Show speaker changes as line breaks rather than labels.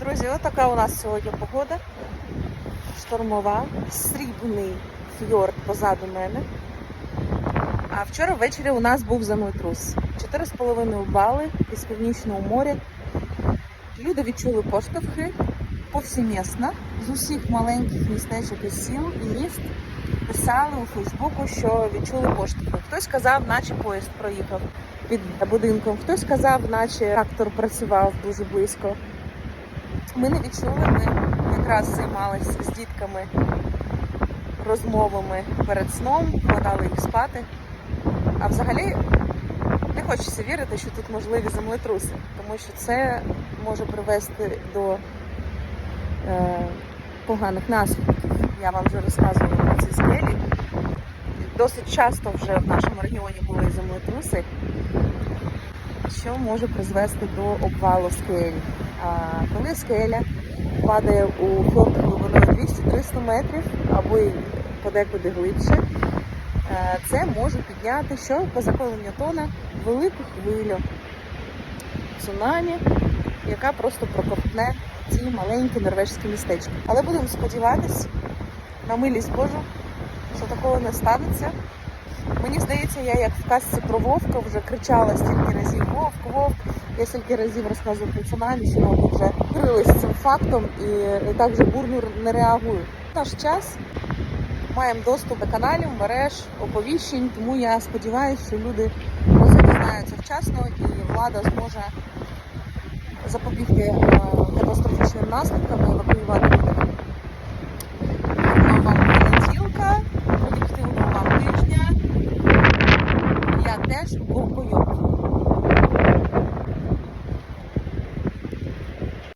Друзі, отака у нас сьогодні погода. Штормова, срібний фьорд позаду мене. А вчора ввечері у нас був землетрус. 4,5 бали із північного моря. Люди відчули поштовхи повсімісно з усіх маленьких містечок і сіл і міст писали у Фейсбуку, що відчули поштовхи. Хтось казав, наче поїзд проїхав під будинком, хтось казав, наче трактор працював дуже близько. Ми не відчули, ми якраз займалися з дітками розмовами перед сном, вкладали їх спати. А взагалі не хочеться вірити, що тут можливі землетруси, тому що це може привести до е, поганих наслідків. Я вам вже розказувала про ці скелі. Досить часто вже в нашому регіоні були землетруси, що може призвести до обвалу скель. Коли скеля падає у флот глибиною 200-300 метрів або й подекуди глибше, е, це може підняти що по закону Ньютона велику хвилю цунамі, яка просто проковтне ці маленькі норвежські містечка. Але будемо сподіватись на милість Божу, що такого не станеться. Мені здається, я як в казці про Вовка вже кричала стільки разів Вовк, Вовк. Я стільки разів розказую про що мабуть вже крилися цим фактом і, так вже бурно не реагую. Наш час маємо доступ до каналів, мереж, оповіщень, тому я сподіваюся, що люди про вчасно і влада зможе запобігти е, катастрофічним наслідкам. штуковкою.